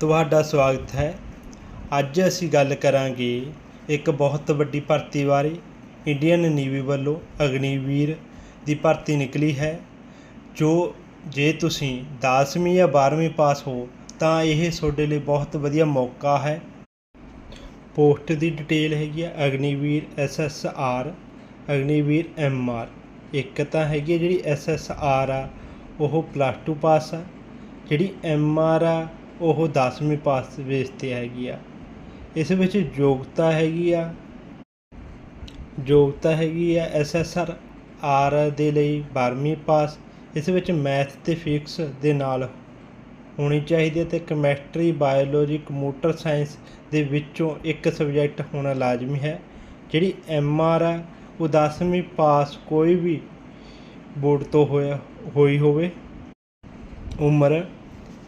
ਤੁਹਾਡਾ ਸਵਾਗਤ ਹੈ। ਅੱਜ ਅਸੀਂ ਗੱਲ ਕਰਾਂਗੇ ਇੱਕ ਬਹੁਤ ਵੱਡੀ ਭਰਤੀ ਬਾਰੇ। ਇੰਡੀਅਨ ਨੇਵੀ ਵੱਲੋਂ ਅਗਨੀਵੀਰ ਦੀ ਭਰਤੀ ਨਿਕਲੀ ਹੈ, ਜੋ ਜੇ ਤੁਸੀਂ 10ਵੀਂ ਜਾਂ 12ਵੀਂ ਪਾਸ ਹੋ, ਤਾਂ ਇਹ ਤੁਹਾਡੇ ਲਈ ਬਹੁਤ ਵਧੀਆ ਮੌਕਾ ਹੈ। ਪੋਸਟ ਦੀ ਡਿਟੇਲ ਹੈਗੀ ਆ Agniveer S S R, Agniveer M R. ਇੱਕ ਤਾਂ ਹੈਗੀ ਹੈ ਜਿਹੜੀ ਐਸ ਐਸ ਆਰ ਆ, ਉਹ ਪਲੱਸ 2 ਪਾਸ ਆ। ਜਿਹੜੀ ਐਮ ਆਰ ਆ ਉਹ 10ਵੀਂ ਪਾਸ ਬੇਸ ਤੇ ਹੈਗੀ ਆ। ਇਸ ਵਿੱਚ ਯੋਗਤਾ ਹੈਗੀ ਆ। ਯੋਗਤਾ ਹੈਗੀ ਆ ਐਸ ਐਸ ਆਰ ਆਰ ਦੇ ਲਈ 12ਵੀਂ ਪਾਸ। ਇਸ ਵਿੱਚ ਮੈਥ ਤੇ ਫਿਜ਼ਿਕਸ ਦੇ ਨਾਲ ਹੋਣੀ ਚਾਹੀਦੀ ਹੈ ਤੇ ਕੈਮਿਸਟਰੀ, ਬਾਇਓਲੋਜੀ, ਕੰਪਿਊਟਰ ਸਾਇੰਸ ਦੇ ਵਿੱਚੋਂ ਇੱਕ ਸਬਜੈਕਟ ਹੋਣਾ ਲਾਜ਼ਮੀ ਹੈ। ਜਿਹੜੀ ਐਮ ਆਰ ਆ, ਉਹ 10ਵੀਂ ਪਾਸ ਕੋਈ ਵੀ ਬੋਰਡ ਤੋਂ ਹੋਇਆ, ਹੋਈ ਹੋਵੇ, ਉਮਰ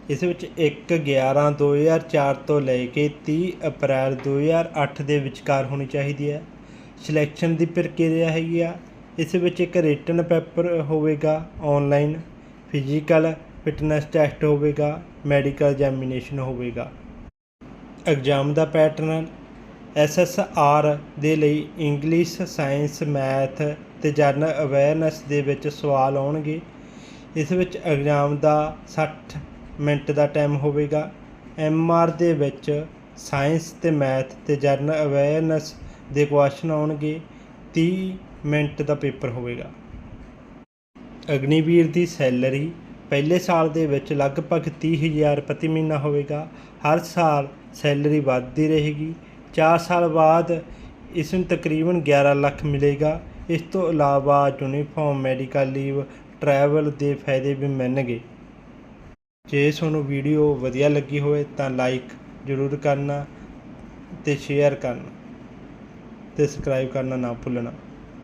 ਇਸ ਵਿੱਚ 1 11 2004 ਤੋਂ ਲੈ ਕੇ 30 ਅਪ੍ਰੈਲ 2008 ਦੇ ਵਿਚਕਾਰ ਹੋਣੀ ਚਾਹੀਦੀ ਹੈ। ਸਿਲੈਕਸ਼ਨ ਦੀ ਪ੍ਰਕਿਰਿਆ ਹੈਗੀ ਆ। ਇਸ ਵਿੱਚ ਇੱਕ ਰਿਟਨ ਪੇਪਰ ਹੋਵੇਗਾ ਆਨਲਾਈਨ ਫਿਜ਼ੀਕਲ ਫਿਟਨੈਸ ਟੈਸਟ ਹੋਵੇਗਾ ਮੈਡੀਕਲ ਐਗਜ਼ਾਮੀਨੇਸ਼ਨ ਹੋਵੇਗਾ। ਐਗਜ਼ਾਮ ਦਾ ਪੈਟਰਨ ਐਸ ਐਸ ਆਰ ਦੇ ਲਈ ਇੰਗਲਿਸ਼ ਸਾਇੰਸ ਮੈਥ ਤੇ ਜਨਰਲ ਅਵੇਅਰਨੈਸ ਦੇ ਵਿੱਚ ਸਵਾਲ ਆਉਣਗੇ। ਇਸ ਵਿੱਚ ਐਗਜ਼ਾਮ ਦਾ 60 ਮਿੰਟ ਦਾ ਟਾਈਮ ਹੋਵੇਗਾ। ਐਮ ਆਰ ਦੇ ਵਿੱਚ ਸਾਇੰਸ ਤੇ ਮੈਥ ਤੇ ਜਨਰਲ ਅਵੇਅਰਨੈਸ ਦੇ ਕੁਐਸਚਨ ਆਉਣਗੇ। 30 ਮਿੰਟ ਦਾ ਪੇਪਰ ਹੋਵੇਗਾ। ਅਗਨੀਵੀਰ ਦੀ ਸੈਲਰੀ ਪਹਿਲੇ ਸਾਲ ਦੇ ਵਿੱਚ ਲਗਭਗ 30000 ਪ੍ਰਤੀ ਮਹੀਨਾ ਹੋਵੇਗਾ। ਹਰ ਸਾਲ ਸੈਲਰੀ ਵੱਧਦੀ ਰਹੇਗੀ। 4 ਸਾਲ ਬਾਅਦ ਇਸ ਨੂੰ ਤਕਰੀਬਨ 11 ਲੱਖ ਮਿਲੇਗਾ। ਇਸ ਤੋਂ ਇਲਾਵਾ ਯੂਨੀਫਾਰਮ, ਮੈਡੀਕਲ ਲੀਵ, ਟਰੈਵਲ ਦੇ ਫਾਇਦੇ ਵੀ ਮਿਲਣਗੇ। ਜੇ ਤੁਹਾਨੂੰ ਵੀਡੀਓ ਵਧੀਆ ਲੱਗੀ ਹੋਵੇ ਤਾਂ ਲਾਈਕ ਜ਼ਰੂਰ ਕਰਨਾ ਅਤੇ ਸ਼ੇਅਰ ਕਰਨਾ ਅਤੇ ਸਬਸਕ੍ਰਾਈਬ ਕਰਨਾ ਨਾ ਭੁੱਲਣਾ।